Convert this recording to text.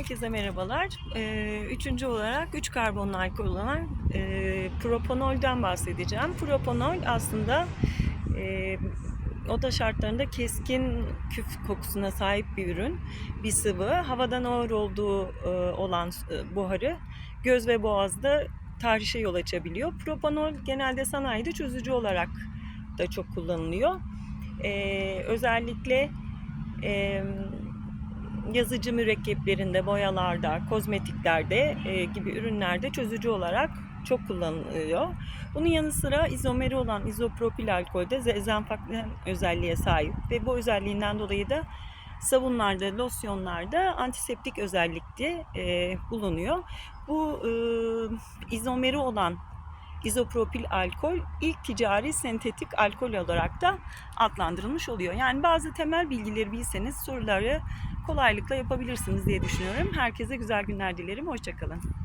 Herkese merhabalar. Ee, üçüncü olarak 3 karbonlu alkol olan e, propanolden bahsedeceğim. Propanol aslında e, oda şartlarında keskin küf kokusuna sahip bir ürün, bir sıvı. Havadan ağır olduğu e, olan e, buharı göz ve boğazda tahrişe yol açabiliyor. Propanol genelde sanayide çözücü olarak da çok kullanılıyor. Ee, özellikle e, yazıcı mürekkeplerinde, boyalarda, kozmetiklerde e, gibi ürünlerde çözücü olarak çok kullanılıyor. Bunun yanı sıra izomeri olan izopropil alkolde dezenfektan özelliğe sahip ve bu özelliğinden dolayı da sabunlarda, losyonlarda antiseptik özellikte e, bulunuyor. Bu e, izomeri olan izopropil alkol ilk ticari sentetik alkol olarak da adlandırılmış oluyor. Yani bazı temel bilgileri bilseniz soruları kolaylıkla yapabilirsiniz diye düşünüyorum. Herkese güzel günler dilerim. Hoşçakalın.